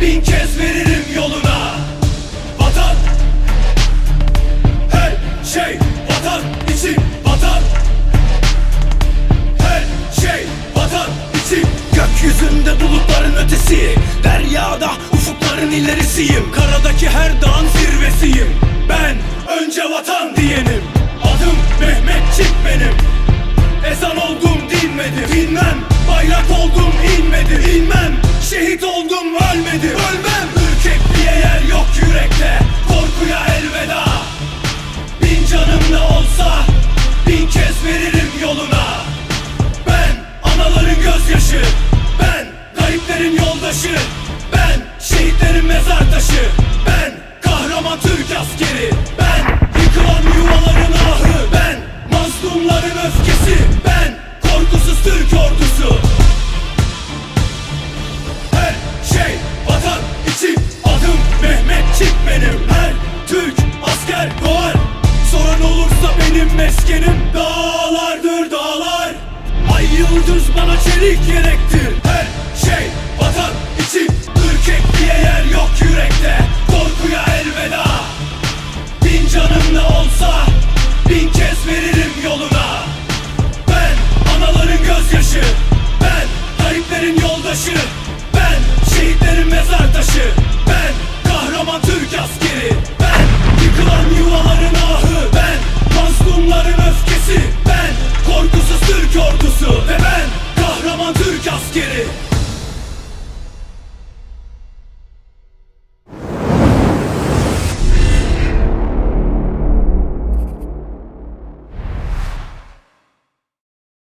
bin kez veririm yoluna. Vatan. Her şey vatan için vatan. Her şey vatan için. Gökyüzünde bulutların ötesi Deryada ufukların ilerisiyim. Karadaki her dağın zirvesiyim. Ben önce vatan diyenim. Adım Mehmetçik benim askeri Ben yıkılan yuvaların ahı. Ben mazlumların öfkesi. Ben korkusuz Türk ordusu. Her şey vatan için adım Mehmetçik benim. Her Türk asker doğar. Soran olursa benim meskenim Dağlardır dağlar. Ay yıldız bana çelik yelektir. Her şey vatan